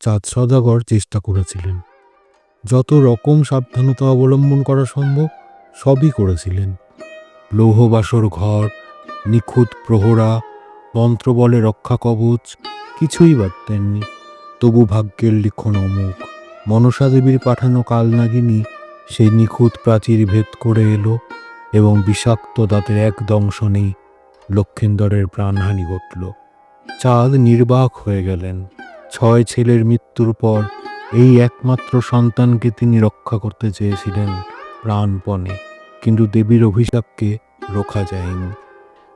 চাঁদ সদাগর চেষ্টা করেছিলেন। যত রকম সাবধানতা অবলম্বন করা সম্ভব, সবই করেছিলেন। লৌহবাসর ঘর, নিখুঁত প্রহরা, মন্ত্রবলে রক্ষা কবচ, কিছুই বাদ দেননি তবু ভাগ্যের লিখন অমুক মনসা দেবীর পাঠানো কালনাগিনী সেই নিখুঁত প্রাচীর ভেদ করে এলো এবং বিষাক্ত দাঁতের এক দংশনেই লক্ষেন্দরের প্রাণহানি ঘটল। চাঁদ নির্বাক হয়ে গেলেন। ছয় ছেলের মৃত্যুর পর এই একমাত্র সন্তানকে তিনি রক্ষা করতে চেয়েছিলেন প্রাণপণে। কিন্তু দেবীর অভিশাপকে রোখা যায়নি।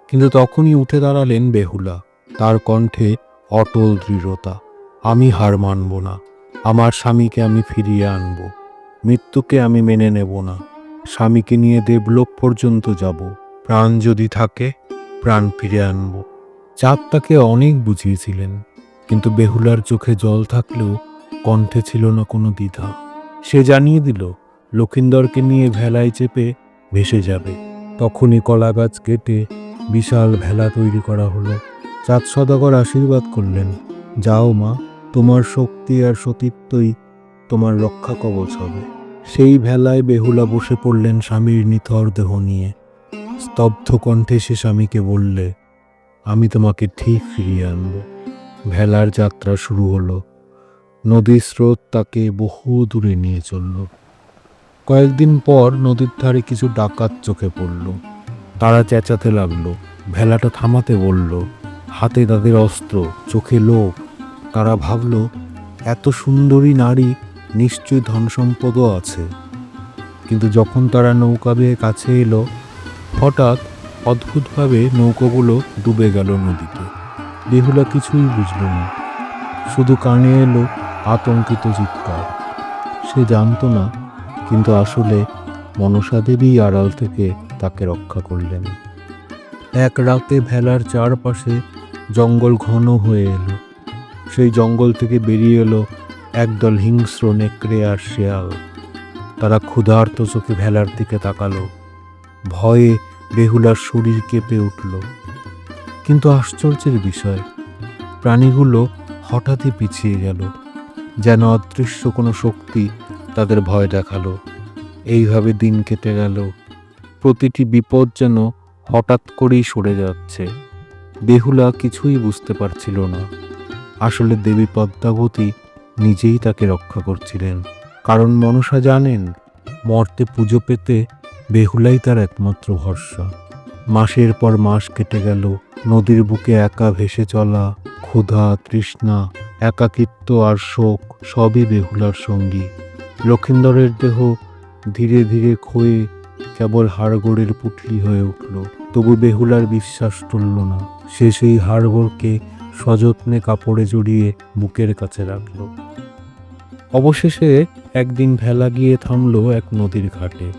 কিন্তু তখনই উঠে দাঁড়ালেন বেহুলা। তার কণ্ঠে অটল দৃঢ়তা, আমি হার মানব না। আমার স্বামীকে আমি ফিরিয়ে আনব। মৃত্যুকে আমি মেনে নেব না। স্বামীকে নিয়ে দেবলোক পর্যন্ত যাব। প্রাণ যদি থাকে, প্রাণ ফিরে আনব। চাঁদ তাকে অনেক বুঝিয়েছিলেন। কিন্তু বেহুলার চোখে জল থাকলেও কণ্ঠে ছিল না কোনো দ্বিধা। সে জানিয়ে দিল, লক্ষিন্দরকে নিয়ে ভেলায় চেপে ভেসে যাবে। তখনই কলা গাছ কেটে বিশাল ভেলা তৈরি করা হলো। চাঁদ সদাগর আশীর্বাদ করলেন, যাও মা, তোমার শক্তি আর সতীত্বই তোমার রক্ষা কবচ হবে। সেই ভেলায় বেহুলা বসে পড়লেন স্বামীর নিথর দেহ নিয়ে। স্তব্ধ কণ্ঠে সে স্বামীকে বললে, আমি তোমাকে ঠিক ফিরিয়ে আনব। ভেলার যাত্রা শুরু হলো। নদীর স্রোত তাকে বহু দূরে নিয়ে চলল। কয়েকদিন পর নদীর ধারে কিছু ডাকাত চোখে পড়ল। তারা চেঁচাতে লাগল। ভেলাটা থামাতে বলল, হাতে তাদের অস্ত্র, চোখে লোভ তারা ভাবল, এত সুন্দরী নারী নিশ্চয়ই ধন সম্পদও আছে। কিন্তু যখন তারা নৌকা বেয়ে কাছে এলো, হঠাৎ অদ্ভুতভাবে নৌকোগুলো ডুবে গেল নদীতে। বেহুলা কিছুই বুঝল না। শুধু কানে এলো আতঙ্কিত চিৎকার। সে জানতো না, কিন্তু আসলে মনসা দেবী আড়াল থেকে তাকে রক্ষা করলেন। এক রাতে ভেলার চারপাশে জঙ্গল ঘন হয়ে এলো। সেই জঙ্গল থেকে বেরিয়ে এলো একদল হিংস্র নেকড়ে আর শেয়াল। তারা ক্ষুধার্ত চোখে ভেলার দিকে তাকালো। ভয়ে বেহুলার শরীর কেঁপে উঠল। কিন্তু আশ্চর্যের বিষয়, প্রাণীগুলো হঠাৎই পিছিয়ে গেল, যেন অদৃশ্য কোনো শক্তি তাদের ভয় দেখাল। এইভাবে দিন কেটে গেল, প্রতিটি বিপদ যেন হঠাৎ করেই সরে যাচ্ছে। বেহুলা কিছুই বুঝতে পারছিল না। আসলে দেবী পদ্মাবতী নিজেই তাকে রক্ষা করছিলেন। কারণ মনসা জানেন, মর্তে পুজো পেতে বেহুলাই তার একমাত্র ভরসা। মাসের পর মাস কেটে গেল, নদীর বুকে একা ভেসে চলা, ক্ষুধা, তৃষ্ণা, একাকিত্ব আর শোক সবই বেহুলার সঙ্গী। লক্ষিন্দরের দেহ ধীরে ধীরে ক্ষয়ে কেবল হাড়গোড়ের পুটলি হয়ে উঠল। তবু বেহুলার বিশ্বাস টলল না। সে সেই হাড়গোড়কে সযত্নে কাপড়ে জড়িয়ে বুকের কাছে রাখল। অবশেষে একদিন ভেলা গিয়ে থামল এক নদীর ঘাটে।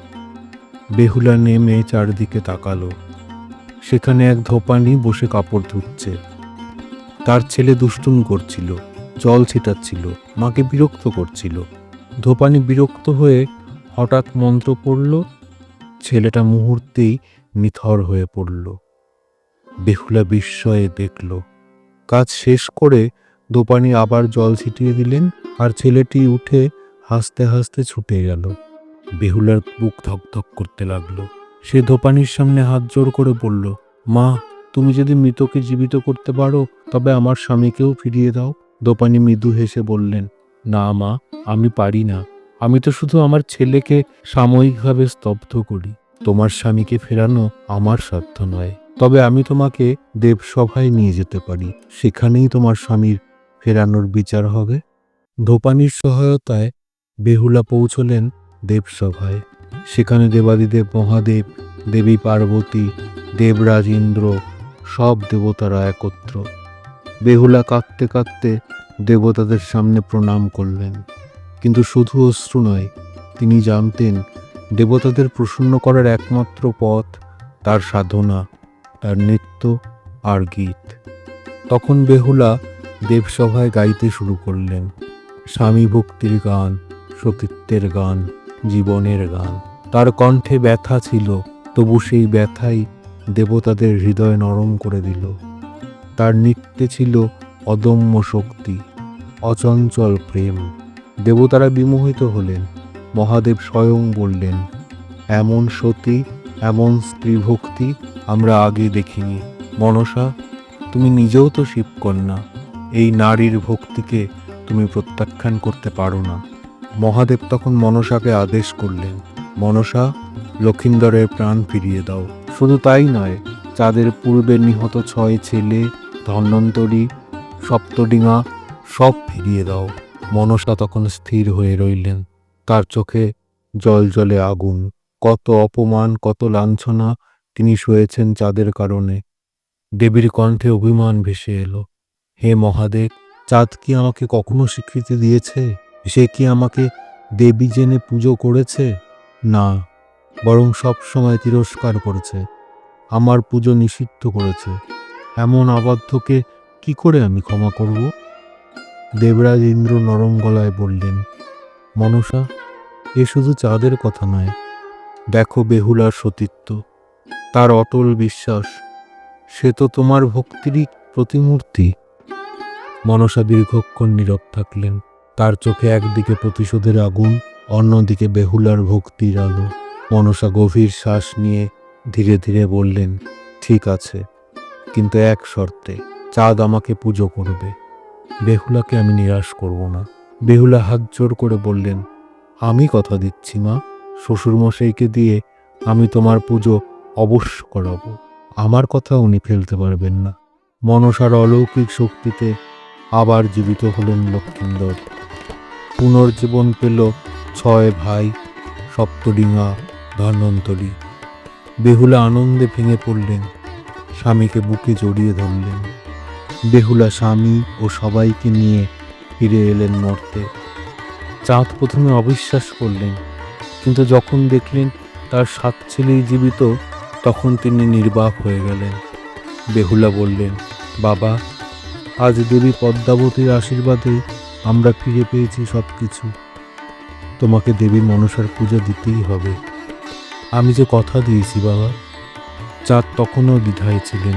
বেহুলা নেমে চারদিকে তাকালো। সেখানে এক ধোপানি বসে কাপড় ধুচ্ছে। তার ছেলে দুষ্টুমি করছিল, জল ছিটাচ্ছিল, মাকে বিরক্ত করছিল। ধোপানি বিরক্ত হয়ে হঠাৎ মন্ত্র পড়ল, ছেলেটা মুহূর্তেই নিথর হয়ে পড়ল। বেহুলা বিস্ময়ে দেখল, কাজ শেষ করে দোপানি আবার জল ছিটিয়ে দিলেন আর ছেলেটি উঠে হাসতে হাসতে ছুটে গেল বেহুলার বুক ধকধক করতে লাগল। সে ধোপানির সামনে হাত জোর করে বলল, মা, তুমি যদি মৃতকে জীবিত করতে পারো, তবে আমার স্বামীকেও ফিরিয়ে দাও। দোপানি মৃদু হেসে বললেন, না মা, আমি পারি না। আমি তো শুধু আমার ছেলেকে সাময়িকভাবে স্তব্ধ করি। তোমার স্বামীকে ফেরানো আমার সাধ্য নয়। তবে আমি তোমাকে দেবসভায় নিয়ে যেতে পারি। সেখানেই তোমার স্বামীর ফেরানোর বিচার হবে। ধোপানির সহায়তায় বেহুলা পৌঁছলেন দেবসভায়। সেখানে দেবাদিদেব, মহাদেব, দেবী পার্বতী, দেবরাজ ইন্দ্র, সব দেবতারা একত্র। বেহুলা কাঁদতে কাঁদতে দেবতাদের সামনে প্রণাম করলেন। কিন্তু শুধু অশ্রু নয়, তিনি জানতেন দেবতাদের প্রসন্ন করার একমাত্র পথ তার সাধনা, তার নৃত্য আর গীত। তখন বেহুলা দেবসভায় গাইতে শুরু করলেন। স্বামী ভক্তির গান, সতীত্বের গান জীবনের গান। তার কণ্ঠে ব্যথা ছিল, তবু সেই ব্যথাই দেবতাদের হৃদয় নরম করে দিল। তার নৃত্যে ছিল অদম্য শক্তি, অচঞ্চল প্রেম। দেবতারা বিমোহিত হলেন, মহাদেব স্বয়ং বললেন, এমন সতী, এমন স্ত্রী ভক্তি আমরা আগে দেখিনি। মনসা, তুমি নিজেও তো শিবকন্যা, এই নারীর ভক্তিকে তুমি প্রত্যাখ্যান করতে পারো না। মহাদেব তখন মনসাকে আদেশ করলেন, মনসা, লক্ষিন্দরের প্রাণ ফিরিয়ে দাও। শুধু তাই নয়, চাঁদের পূর্বে নিহত ছয় ছেলে, ধন্বন্তরী সপ্তডিঙা সব ফিরিয়ে দাও। মনসা তখন স্থির হয়ে রইলেন। তার চোখে জল জলে আগুন। কত অপমান, কত লাঞ্ছনা তিনি সয়েছেন চাঁদের কারণে। দেবীর কণ্ঠে অভিমান ভেসে এলো। হে মহাদেব, চাঁদ কি আমাকে কখনো স্বীকৃতি দিয়েছে? সে কি আমাকে দেবী জেনে পুজো করেছে? না, বরং সব সময় তিরস্কার করেছে, আমার পুজো নিষিদ্ধ করেছে। এমন আবদ্ধকে কি করে আমি ক্ষমা করব? দেবরাজ ইন্দ্র নরম গলায় বললেন, মনসা, এ শুধু চাঁদের কথা নয়, দেখো বেহুলার সতীত্ব, তার অটল বিশ্বাস, সে তো তোমার ভক্তিরই প্রতিমূর্তি। মনসা দীর্ঘক্ষণ নীরব থাকলেন। তার চোখে একদিকে প্রতিশোধের আগুন, অন্যদিকে বেহুলার ভক্তির আলো। মনসা গভীর শ্বাস নিয়ে ধীরে ধীরে বললেন, ঠিক আছে, কিন্তু এক শর্তে, চাঁদ আমাকে পুজো করবে। বেহুলাকে আমি নিরাশ করব না। বেহুলা হাত জোর করে বললেন, আমি কথা দিচ্ছি, মা। শ্বশুরমশাইকে দিয়ে আমি তোমার পুজো অবশ্য করাবো। আমার কথা উনি ফেলতে পারবেন না। মনসার অলৌকিক শক্তিতে আবার জীবিত হলেন লক্ষ্মীন্দর পুনর্জীবন পেল ছয় ভাই সপ্তডিঙা ধন্বন্তরী। বেহুলা আনন্দে ভেঙে পড়লেন, স্বামীকে বুকে জড়িয়ে ধরলেন। বেহুলা স্বামী ও সবাইকে নিয়ে ফিরে এলেন মর্তে। চাঁদ প্রথমে অবিশ্বাস করলেন, কিন্তু যখন দেখলেন তার সাত ছেলেই জীবিত, তখন তিনি নির্বাক হয়ে গেলেন। বেহুলা বললেন, বাবা, আজ দেবী পদ্মাবতীর আশীর্বাদে আমরা ফিরে পেয়েছি সব কিছু তোমাকে দেবী মনসার পূজা দিতেই হবে। আমি যে কথা দিয়েছি বাবা, চাঁদ তখনও দ্বিধায় ছিলেন।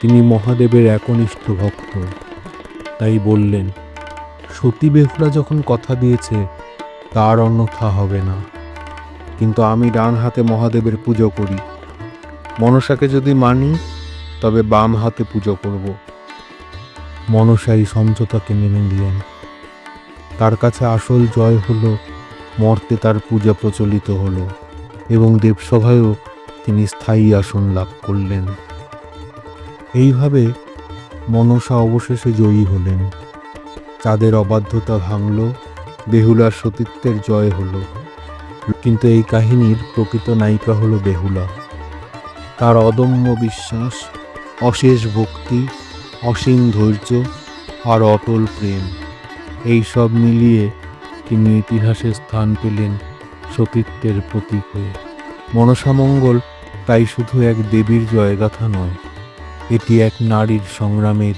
তিনি মহাদেবের একনিষ্ঠ ভক্ত। তাই বললেন, সতী বেহুলা যখন কথা দিয়েছে, তার অন্যথা হবে না। কিন্তু আমি ডান হাতে মহাদেবের পুজো করি। মনসাকে যদি মানি, তবে বাম হাতে পুজো করব। মনসাই সমঝোতাকে মেনে নিলেন। তার কাছে আসল জয় হলো, মর্তে তার পূজা প্রচলিত হলো এবং দেবসভায়ও তিনি স্থায়ী আসন লাভ করলেন। এইভাবে মনসা অবশেষে জয়ী হলেন। চাঁদের অবাধ্যতা ভাঙল, বেহুলার সতীত্বের জয় হলো। কিন্তু এই কাহিনীর প্রকৃত নায়িকা হলো বেহুলা। তার অদম্য বিশ্বাস, অশেষ ভক্তি, অসীম ধৈর্য আর অটল প্রেম। এই সব মিলিয়ে তিনি ইতিহাসে স্থান পেলেন সতীত্বের প্রতীক হয়ে। মনসামঙ্গল তাই শুধু এক দেবীর জয়গাথা নয়, এটি এক নারীর সংগ্রামের,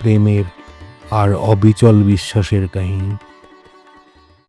প্রেমের আর অবিচল বিশ্বাসের কাহিনী।